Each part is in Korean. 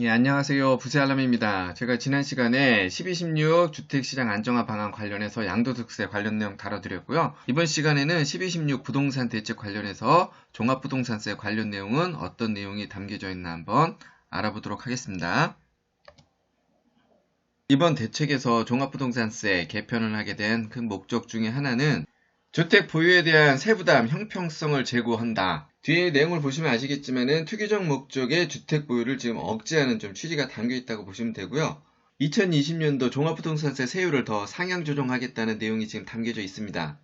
예, 안녕하세요. 부세알람입니다. 제가 지난 시간에 1216 주택시장 안정화 방안 관련해서 양도득세 관련 내용 다뤄드렸고요. 이번 시간에는 1216 부동산 대책 관련해서 종합부동산세 관련 내용은 어떤 내용이 담겨져 있나 한번 알아보도록 하겠습니다. 이번 대책에서 종합부동산세 개편을 하게 된 큰 목적 중에 하나는 주택 보유에 대한 세부담 형평성을 제고한다. 뒤에 내용을 보시면 아시겠지만은 투기적 목적의 주택 보유를 지금 억제하는 좀 취지가 담겨 있다고 보시면 되고요. 2020년도 종합부동산세 세율을 더 상향 조정하겠다는 내용이 지금 담겨져 있습니다.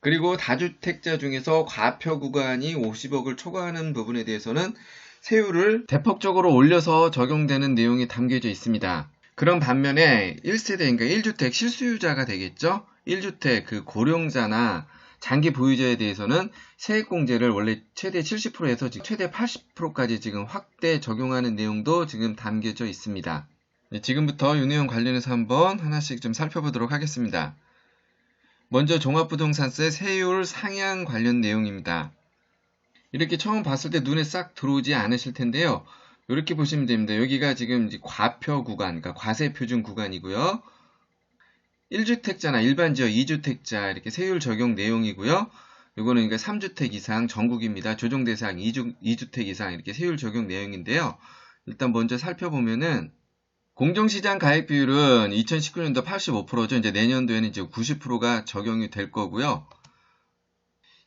그리고 다주택자 중에서 과표 구간이 50억을 초과하는 부분에 대해서는 세율을 대폭적으로 올려서 적용되는 내용이 담겨져 있습니다. 그런 반면에 1세대, 그러니까 1주택 실수유자가 되겠죠? 1주택 그 고령자나 장기 보유자에 대해서는 세액공제를 원래 최대 70%에서 지금 최대 80%까지 지금 확대 적용하는 내용도 지금 담겨져 있습니다. 네, 지금부터 이 내용 관련해서 한번 하나씩 좀 살펴보도록 하겠습니다. 먼저 종합부동산세 세율 상향 관련 내용입니다. 이렇게 처음 봤을 때 눈에 싹 들어오지 않으실 텐데요. 이렇게 보시면 됩니다. 여기가 지금 과표 구간, 그러니까 과세 표준 구간이고요. 1주택자나 일반 지역 2주택자 이렇게 세율 적용 내용이고요. 이거는 그러니까 3주택 이상 전국입니다. 조정 대상 2주, 2주택 이상 이렇게 세율 적용 내용인데요. 일단 먼저 살펴보면은 공정시장 가액 비율은 2019년도 85%죠. 이제 내년도에는 이제 90%가 적용이 될 거고요.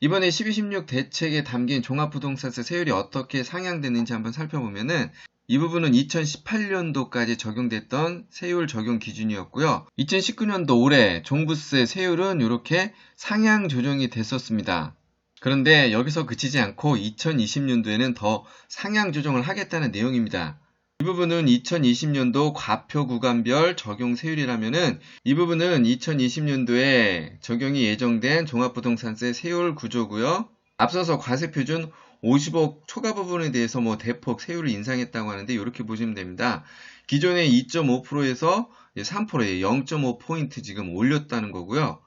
이번에 1216 대책에 담긴 종합부동산세 세율이 어떻게 상향됐는지 한번 살펴보면은 이 부분은 2018년도까지 적용됐던 세율 적용 기준이었고요. 2019년도 올해 종부세 세율은 이렇게 상향 조정이 됐었습니다. 그런데 여기서 그치지 않고 2020년도에는 더 상향 조정을 하겠다는 내용입니다. 이 부분은 2020년도 과표 구간별 적용 세율이라면은 이 부분은 2020년도에 적용이 예정된 종합부동산세 세율 구조고요. 앞서서 과세표준 50억 초과 부분에 대해서 뭐 대폭 세율을 인상했다고 하는데 이렇게 보시면 됩니다. 기존의 2.5%에서 3%에 0.5포인트 지금 올렸다는 거고요.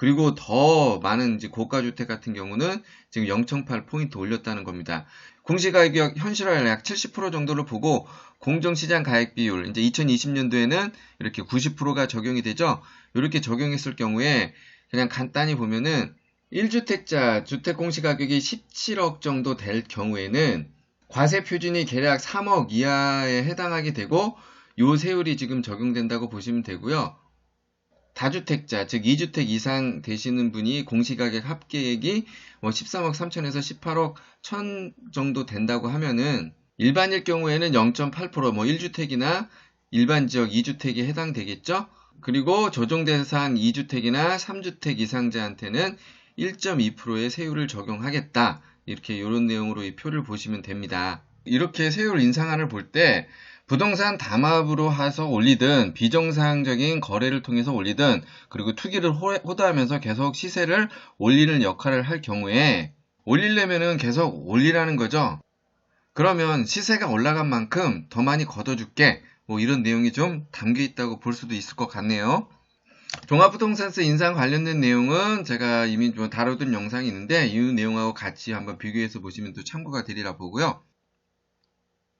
그리고 더 많은 이제 고가주택 같은 경우는 지금 0.8포인트 올렸다는 겁니다. 공시가격 현실화율 약 70% 정도를 보고 공정시장 가액 비율, 이제 2020년도에는 이렇게 90%가 적용이 되죠? 이렇게 적용했을 경우에 그냥 간단히 보면은 1주택자 주택 공시가격이 17억 정도 될 경우에는 과세 표준이 대략 3억 이하에 해당하게 되고 요 세율이 지금 적용된다고 보시면 되고요. 다주택자, 즉 2주택 이상 되시는 분이 공시가격 합계액이 뭐 13억 3천에서 18억 1천 정도 된다고 하면은 일반일 경우에는 0.8%뭐 1주택이나 일반 지역 2주택이 해당되겠죠? 그리고 조정 대상 2주택이나 3주택 이상자한테는 1.2%의 세율을 적용하겠다. 이렇게 이런 내용으로 이 표를 보시면 됩니다. 이렇게 세율 인상안을 볼 때 부동산 담합으로 해서 올리든 비정상적인 거래를 통해서 올리든 그리고 투기를 호도하면서 계속 시세를 올리는 역할을 할 경우에 올리려면은 계속 올리라는 거죠. 그러면 시세가 올라간 만큼 더 많이 걷어줄게. 뭐 이런 내용이 좀 담겨 있다고 볼 수도 있을 것 같네요. 종합부동산세 인상 관련된 내용은 제가 이미 좀 다루던 영상이 있는데 이 내용하고 같이 한번 비교해서 보시면 또 참고가 되리라 보고요.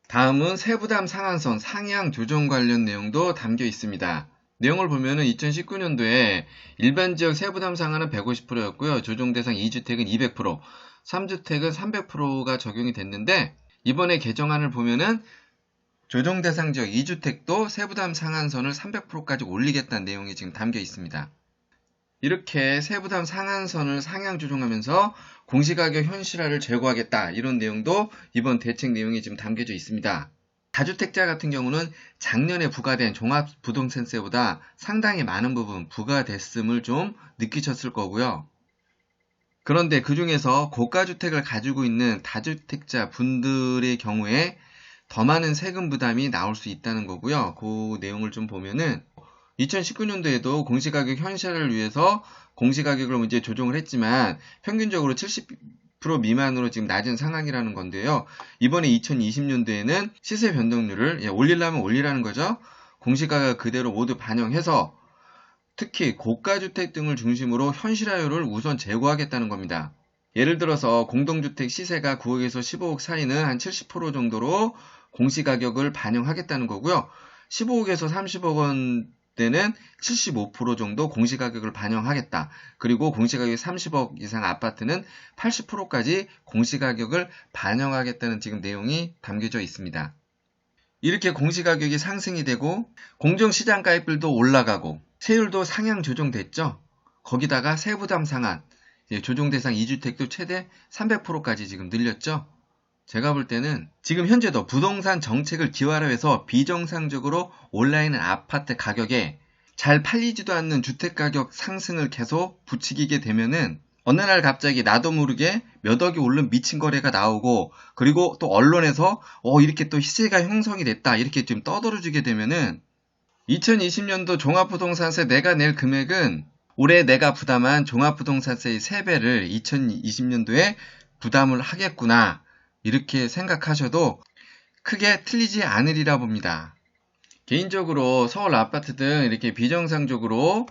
다음은 세부담 상한선 상향 조정 관련 내용도 담겨 있습니다. 내용을 보면 은 2019년도에 일반 지역 세부담 상한은 150%였고요. 조정 대상 2주택은 200%, 3주택은 300%가 적용이 됐는데 이번에 개정안을 보면은 조정 대상 지역 2주택도 세부담 상한선을 300%까지 올리겠다는 내용이 지금 담겨 있습니다. 이렇게 세부담 상한선을 상향 조정하면서 공시가격 현실화를 제고하겠다 이런 내용도 이번 대책 내용이 지금 담겨져 있습니다. 다주택자 같은 경우는 작년에 부과된 종합부동산세보다 상당히 많은 부분 부과됐음을 좀 느끼셨을 거고요. 그런데 그 중에서 고가주택을 가지고 있는 다주택자 분들의 경우에 더 많은 세금 부담이 나올 수 있다는 거고요. 그 내용을 좀 보면은 2019년도에도 공시가격 현실을 위해서 공시가격을 이제 조정을 했지만 평균적으로 70% 미만으로 지금 낮은 상황이라는 건데요. 이번에 2020년도에는 시세 변동률을 예, 올리려면 올리라는 거죠. 공시가격 그대로 모두 반영해서 특히 고가주택 등을 중심으로 현실화율을 우선 제고하겠다는 겁니다. 예를 들어서 공동주택 시세가 9억에서 15억 사이는 한 70% 정도로 공시 가격을 반영하겠다는 거고요. 15억에서 30억 원대는 75% 정도 공시 가격을 반영하겠다. 그리고 공시 가격이 30억 이상 아파트는 80%까지 공시 가격을 반영하겠다는 지금 내용이 담겨져 있습니다. 이렇게 공시 가격이 상승이 되고 공정 시장가입들도 올라가고 세율도 상향 조정됐죠. 거기다가 세부담 상한 조정 대상 2주택도 최대 300%까지 지금 늘렸죠. 제가 볼 때는 지금 현재도 부동산 정책을 기활화해서 비정상적으로 온라인 아파트 가격에 잘 팔리지도 않는 주택 가격 상승을 계속 부추기게 되면은 어느 날 갑자기 나도 모르게 몇 억이 오른 미친 거래가 나오고 그리고 또 언론에서 어 이렇게 또 시세가 형성이 됐다 이렇게 좀 떠들어주게 되면은 2020년도 종합부동산세 내가 낼 금액은 올해 내가 부담한 종합부동산세의 3배를 2020년도에 부담을 하겠구나 이렇게 생각하셔도 크게 틀리지 않으리라 봅니다. 개인적으로 서울 아파트 등 이렇게 비정상적으로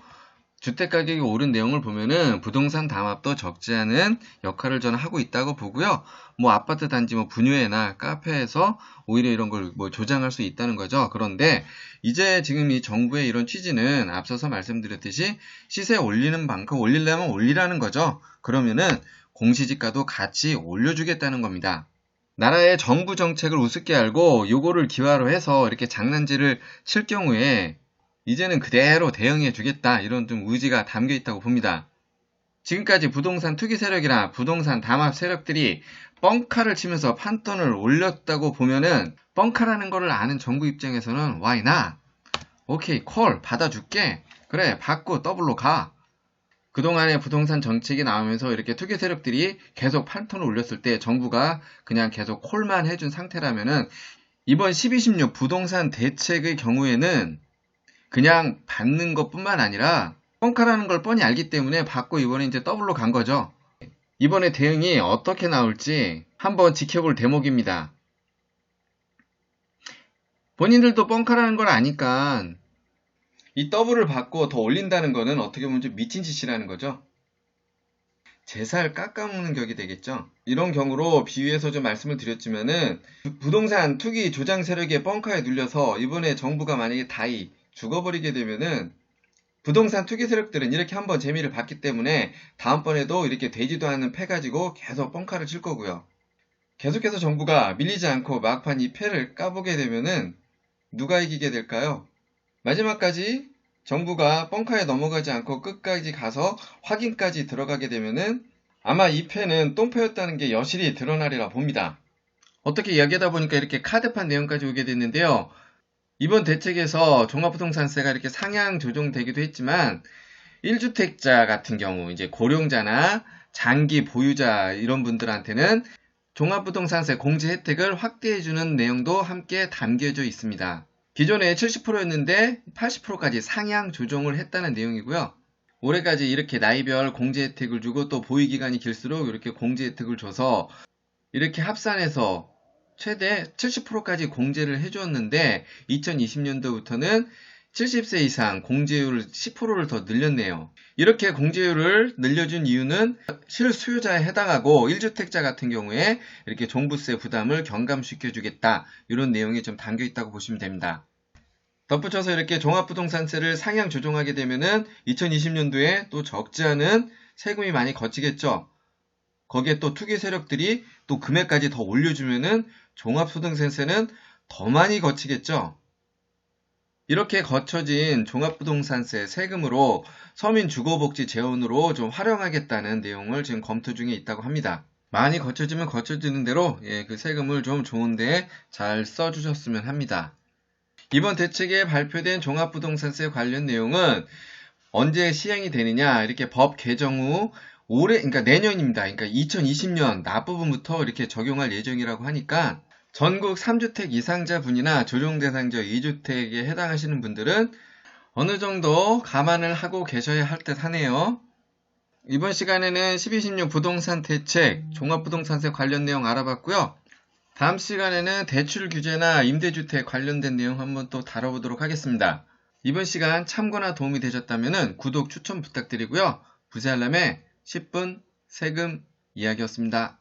주택 가격이 오른 내용을 보면은 부동산 담합도 적지 않은 역할을 저는 하고 있다고 보고요. 뭐 아파트 단지 뭐 분유회나 카페에서 오히려 이런 걸 뭐 조장할 수 있다는 거죠. 그런데 이제 지금 이 정부의 이런 취지는 앞서서 말씀드렸듯이 시세 올리는 만큼 올리려면 올리라는 거죠. 그러면은 공시지가도 같이 올려주겠다는 겁니다. 나라의 정부 정책을 우습게 알고 요거를 기화로 해서 이렇게 장난질을 칠 경우에 이제는 그대로 대응해 주겠다 이런 좀 의지가 담겨 있다고 봅니다. 지금까지 부동산 투기 세력이나 부동산 담합 세력들이 뻥카를 치면서 판돈을 올렸다고 보면은 뻥카라는 거를 아는 정부 입장에서는 not? 오케이 콜 받아줄게 그래 받고 더블로 가 그동안의 부동산 정책이 나오면서 이렇게 투기 세력들이 계속 판턴을 올렸을 때 정부가 그냥 계속 콜만 해준 상태라면은 이번 1216 부동산 대책의 경우에는 그냥 받는 것 뿐만 아니라 뻥카라는 걸 뻔히 알기 때문에 받고 이번에 이제 더블로 간 거죠. 이번에 대응이 어떻게 나올지 한번 지켜볼 대목입니다. 본인들도 뻥카라는 걸 아니까 이 더블을 받고 더 올린다는 거는 어떻게 보면 좀 미친 짓이라는 거죠. 제살 깎아먹는 격이 되겠죠. 이런 경우로 비유해서 좀 말씀을 드렸지만은 부동산 투기 조장 세력의 뻥카에 눌려서 이번에 정부가 만약에 다이 죽어버리게 되면은 부동산 투기 세력들은 이렇게 한번 재미를 봤기 때문에 다음번에도 이렇게 되지도 않는 패 가지고 계속 뻥카를 칠 거고요. 계속해서 정부가 밀리지 않고 막판 이 패를 까보게 되면은 누가 이기게 될까요? 마지막까지 정부가 뻥카에 넘어가지 않고 끝까지 가서 확인까지 들어가게 되면은 아마 이 패는 똥패였다는 게 여실히 드러나리라 봅니다. 어떻게 이야기하다 보니까 이렇게 카드판 내용까지 오게 됐는데요. 이번 대책에서 종합부동산세가 이렇게 상향 조정되기도 했지만 1주택자 같은 경우 이제 고령자나 장기 보유자 이런 분들한테는 종합부동산세 공제 혜택을 확대해주는 내용도 함께 담겨져 있습니다. 기존에 70%였는데 80%까지 상향 조정을 했다는 내용이고요. 올해까지 이렇게 나이별 공제 혜택을 주고 또 보유 기간이 길수록 이렇게 공제 혜택을 줘서 이렇게 합산해서 최대 70%까지 공제를 해주었는데 2020년도부터는 70세 이상 공제율을 10%를 더 늘렸네요. 이렇게 공제율을 늘려준 이유는 실수요자에 해당하고 1주택자 같은 경우에 이렇게 종부세 부담을 경감시켜주겠다. 이런 내용이 좀 담겨 있다고 보시면 됩니다. 덧붙여서 이렇게 종합부동산세를 상향 조정하게 되면은 2020년도에 또 적지 않은 세금이 많이 거치겠죠. 거기에 또 투기 세력들이 또 금액까지 더 올려주면은 종합부동산세는 더 많이 거치겠죠. 이렇게 거쳐진 종합부동산세 세금으로 서민 주거복지 재원으로 좀 활용하겠다는 내용을 지금 검토 중에 있다고 합니다. 많이 거쳐지면 거쳐지는 대로 예, 그 세금을 좀 좋은데 잘 써주셨으면 합니다. 이번 대책에 발표된 종합부동산세 관련 내용은 언제 시행이 되느냐 이렇게 법 개정 후 올해 그러니까 내년입니다. 그러니까 2020년 앞부분부터 이렇게 적용할 예정이라고 하니까 전국 3주택 이상자 분이나 조정 대상자 2주택에 해당하시는 분들은 어느 정도 감안을 하고 계셔야 할 듯 하네요. 이번 시간에는 1216 부동산 대책, 종합부동산세 관련 내용 알아봤고요. 다음 시간에는 대출 규제나 임대주택 관련된 내용 한번 또 다뤄보도록 하겠습니다. 이번 시간 참고나 도움이 되셨다면 구독 추천 부탁드리고요. 부세 알람의 10분 세금 이야기였습니다.